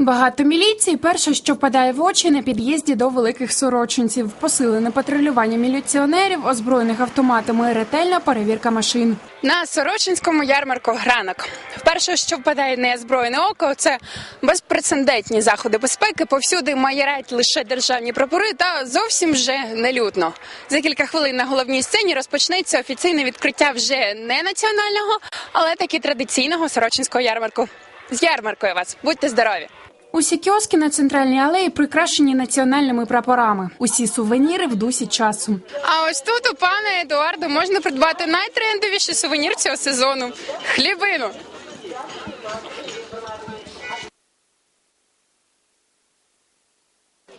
Багато міліції перше, що впадає в очі на під'їзді до великих сорочинців, посилене патрулювання міліціонерів, озброєних автоматами, ретельна перевірка машин. На сорочинському ярмарку гранок. Вперше, що впадає на озброєне око, це безпрецедентні заходи безпеки. Повсюди маярять лише державні прапори, та зовсім вже нелюдно. За кілька хвилин на головній сцені розпочнеться офіційне відкриття вже не національного, але таки традиційного сорочинського ярмарку. З ярмаркою вас будьте здорові! Усі кіоски на центральній алеї прикрашені національними прапорами. Усі сувеніри в дусі часу. А ось тут у пана Едуарда можна придбати найтрендовіший сувенір цього сезону хлібину.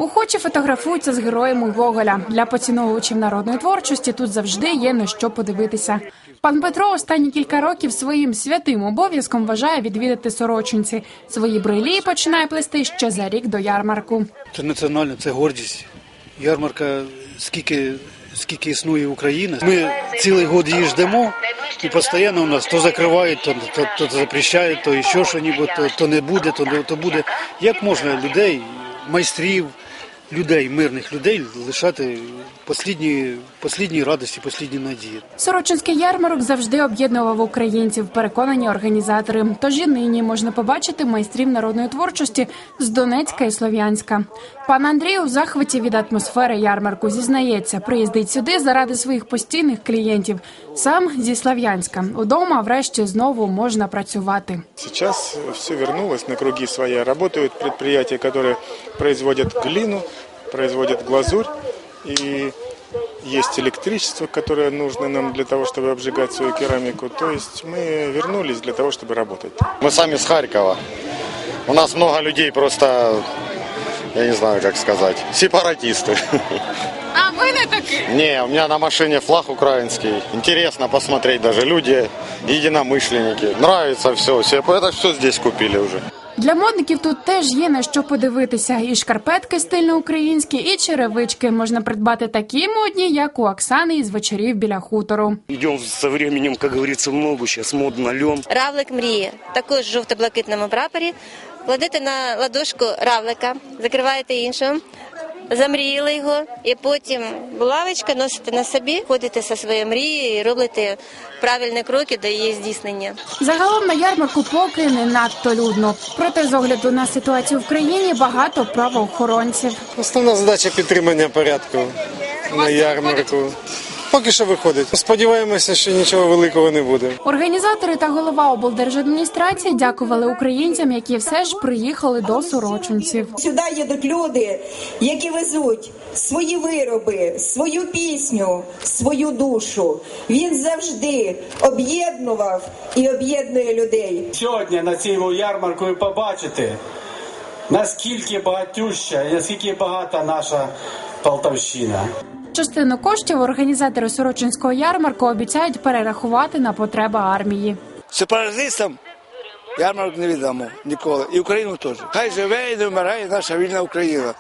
Охочі фотографуються з героями Гоголя. Для поціновувачів народної творчості тут завжди є на що подивитися. Пан Петро останні кілька років своїм святим обов'язком вважає відвідати сорочинці. Свої брилі починає плести ще за рік до ярмарку. Це національно, це гордість. Ярмарка, скільки, скільки існує Україна. Ми цілий год її ждемо, і постійно у нас то закривають, то, то, то запрещають, то ще що нібудь, то, то не буде, то, то буде. Як можна людей, майстрів, людей, мирних людей лишати послідні, послідні радості, послідні надії? Сорочинський ярмарок завжди об'єднував українців, переконані організатори. Тож і нині можна побачити майстрів народної творчості з Донецька і Слов'янська. Пан Андрій у захваті від атмосфери ярмарку зізнається, приїздить сюди заради своїх постійних клієнтів. Сам зі Слов'янська. Удома, врешті, знову можна працювати. Сейчас все вернулось на круги своя. Работают предприятия, которые производят глину, производят глазурь. И есть электричество, которое нужно нам для того, чтобы обжигать свою керамику. То есть мы вернулись для того, чтобы работать. Мы сами с Харькова. У нас много людей просто, я не знаю, как сказать, сепаратисты. А ви не такі? Не, у меня на машине флаг украинский. Интересно посмотреть даже. Люди единомышленники. Нравится все. Все это все здесь купили уже. Для модників тут теж є на що подивитися. І шкарпетки стильно українські, і черевички можна придбати такі модні, як у Оксани із вечорів біля хутору. Йдемо со временем, як говориться, в зараз модно льон. Равлик мріє також в жовто-блакитному прапорі. Кладете на ладошку равлика, закриваєте іншим, замріяли його, і потім булавочка носите на собі, ходите зі своєю мрією і робите правильні кроки до її здійснення. Загалом на ярмарку поки не надто людно. Проте з огляду на ситуацію в країні багато правоохоронців. Основна задача підтримання порядку на ярмарку. Поки що виходить. Сподіваємося, що нічого великого не буде. Організатори та голова облдержадміністрації дякували українцям, які все ж приїхали до сорочинців. Сюди їдуть люди, які везуть свої вироби, свою пісню, свою душу. Він завжди об'єднував і об'єднує людей. Сьогодні на цьому ярмарку ви побачите, наскільки багатюща і наскільки багата наша Полтавщина. Частину коштів організатори сорочинського ярмарку обіцяють перерахувати на потреби армії. Сепаратистам ярмарок не віддамо ніколи. І Україну теж. Хай живе і не вмирає наша вільна Україна.